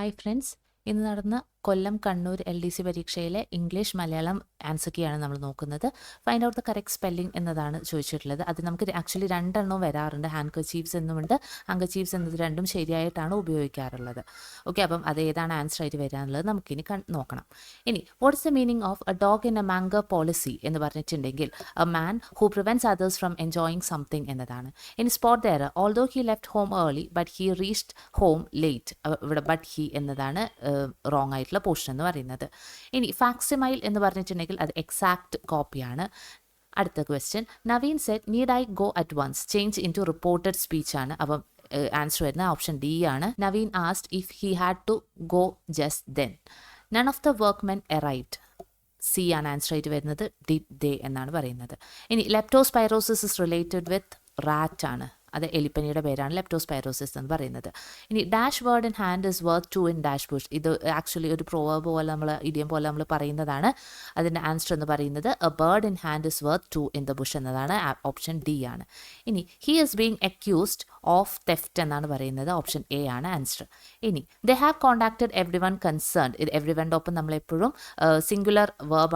Hi friends. ഇന്ന് നടന്ന Kollam Kannur L D C പരീക്ഷയിലെ English Malayalam answer കീയാണ് നമ്മൾ നോക്കുന്നത്. Find out the correct spelling എന്നതാണ് ചോദിച്ചിട്ടുള്ളത്. അത് നമുക്ക് ആക്ച്വലി രണ്ടെണ്ണം വരാറുണ്ട്. ഹാൻഡ് കച്ചീവ്സ് എന്നുമുണ്ട്. ഹങ്കച്ചീവ്സ് എന്നത് രണ്ടും ശരിയായിട്ടാണ് ഉപയോഗിക്കാറുള്ളത്. ഓക്കെ അപ്പം അത് ഏതാണ് ആൻസർ ആയിട്ട് വരാനുള്ളത് നമുക്കിനി നോക്കണം. ഇനി what's the meaning of a dog in a manger policy എന്ന് പറഞ്ഞിട്ടുണ്ടെങ്കിൽ a man who prevents others from enjoying something എന്നതാണ്. ഇനി spot the error although he left home early but he reached home late ഇവിടെ but he എന്നതാണ് wrong ആയിട്ടുള്ള portion എന്ന് പറയുന്നത്. ഇനി ഫാക്സിമൈൽ എന്ന് പറഞ്ഞിട്ടുണ്ടെങ്കിൽ അത് എക്സാക്ട് കോപ്പിയാണ് അടുത്ത question Naveen said need I go at once change into reported speech ആണ്. അപ്പം ആൻസർ വരുന്ന ഓപ്ഷൻ ഡി ആണ്. Naveen asked if he had to go just then none of the workmen arrived C ആണ് answer ആയിട്ട് വരുന്നത്. D they എന്നാണ് പറയുന്നത്. ഇനി leptospirosis is related with rat ആണ്. അത് എലിപ്പനിയുടെ പേരാണ് ലെപ്റ്റോസ്പൈറോസിസ് എന്ന് പറയുന്നത്. ഇനി dash bird in hand is worth two in dash bush ഇത് ആക്ച്വലി ഒരു പ്രോവർബ് പോലെ നമ്മൾ ഇടിയം പോലെ നമ്മൾ പറയുന്നതാണ്. അതിന്റെ ആൻസർ എന്ന് പറയുന്നത് a bird in hand is worth two in the bush എന്നതാണ് ഓപ്ഷൻ ഡി ആണ്. ഇനി he is being accused of theft എന്നാണ് പറയുന്നത് ഓപ്ഷൻ എ ആണ് ആൻസർ ഇനി they have contacted everyone concern ഇത് എവ്രി വണ്ടെ ഒപ്പം നമ്മളെപ്പോഴും സിംഗുലർ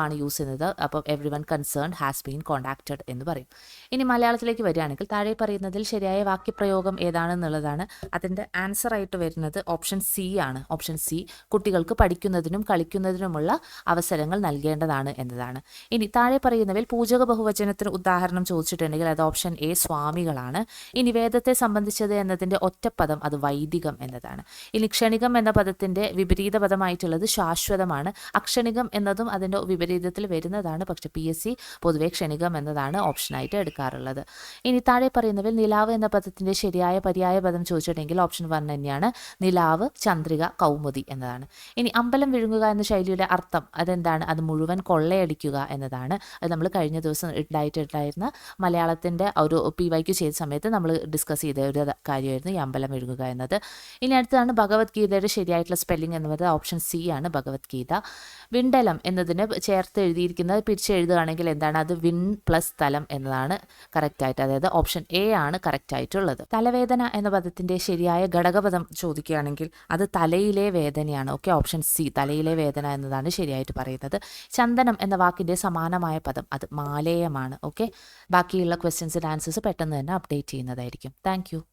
ആണ് യൂസ് ചെയ്യുന്നത് അപ്പോൾ everyone concern has been contacted എന്ന് പറയും. ഇനി മലയാളത്തിലേക്ക് വരികയാണെങ്കിൽ താഴെ പറയുന്നതിൽ ശരിയായ വാക്യപ്രയോഗം ഏതാണെന്നുള്ളതാണ്. അതിന്റെ ആൻസർ ആയിട്ട് വരുന്നത് ഓപ്ഷൻ സി ആണ്. ഓപ്ഷൻ സി കുട്ടികൾക്ക് പഠിക്കുന്നതിനും കളിക്കുന്നതിനുമുള്ള അവസരങ്ങൾ നൽകേണ്ടതാണ് എന്നതാണ്. ഇനി താഴെ പറയുന്നവയിൽ പൂജക ബഹുവചനത്തിന് ഉദാഹരണം ചോദിച്ചിട്ടുണ്ടെങ്കിൽ അത് ഓപ്ഷൻ എ സ്വാമികളാണ്. ഇനി വേദത്തെ സംബന്ധിച്ചത് എന്നതിന്റെ ഒറ്റപ്പദം അത് വൈദികം എന്നതാണ്. ഇനി ക്ഷണികം എന്ന പദത്തിന്റെ വിപരീത പദമായിട്ടുള്ളത് ശാശ്വതമാണ്. അക്ഷണികം എന്നതും അതിന്റെ വിപരീതത്തിൽ വരുന്നതാണ്. പക്ഷേ പി എസ് സി പൊതുവെ ക്ഷണികം എന്നതാണ് ഓപ്ഷനായിട്ട് എടുക്കാറുള്ളത്. ഇനി താഴെ പറയുന്നവയിൽ നിലാവ് എന്ന പദത്തിന്റെ ശരിയായ പര്യായ പദം ചോദിച്ചിട്ടുണ്ടെങ്കിൽ ഓപ്ഷൻ വൺ തന്നെയാണ്. നിലാവ് ചന്ദ്രിക കൗമുദി എന്നതാണ്. ഇനി അമ്പലം വിഴുങ്ങുക എന്ന ശൈലിയുടെ അർത്ഥം അതെന്താണ്? അത് മുഴുവൻ കൊള്ളയടിക്കുക എന്നതാണ്. അത് നമ്മൾ കഴിഞ്ഞ ദിവസം ഉണ്ടായിട്ടുണ്ടായിരുന്ന മലയാളത്തിന്റെ ഒരു പി വൈക്ക് ചെയ്ത സമയത്ത് നമ്മൾ ഡിസ്കസ് ചെയ്ത ഒരു കാര്യമായിരുന്നു ഈ അമ്പലം വിഴുങ്ങുക എന്നത്. ഇനി അടുത്താണ് ഭഗവത്ഗീതയുടെ ശരിയായിട്ടുള്ള സ്പെല്ലിംഗ് എന്ന് പറയുന്നത് ഓപ്ഷൻ സി ആണ് ഭഗവത്ഗീത. വിണ്ടലം എന്നതിന് ചേർത്ത് എഴുതിയിരിക്കുന്നത് പിരിച്ചെഴുതുകയാണെങ്കിൽ എന്താണ്? അത് വിൺ പ്ലസ് തലം എന്നതാണ് കറക്റ്റായിട്ട് അതായത് ഓപ്ഷൻ എ ആണ് കറക്റ്റ് ആയിട്ടുള്ളത് തലവേദന എന്ന പദത്തിന്റെ ശരിയായ ഘടകപദം ചോദിക്കുകയാണെങ്കിൽ അത് തലയിലെ വേദനയാണ്. ഓക്കെ ഓപ്ഷൻ സി തലയിലെ വേദന എന്നതാണ് ശരിയായിട്ട് പറയുന്നത്. ചന്ദനം എന്ന വാക്കിന്റെ സമാനമായ പദം അത് മാലേയമാണ്. ഓക്കെ ബാക്കിയുള്ള ക്വസ്റ്റ്യൻസിന്റെ ആൻസേഴ്സ് പെട്ടെന്ന് തന്നെ അപ്ഡേറ്റ് ചെയ്യുന്നതായിരിക്കും. താങ്ക്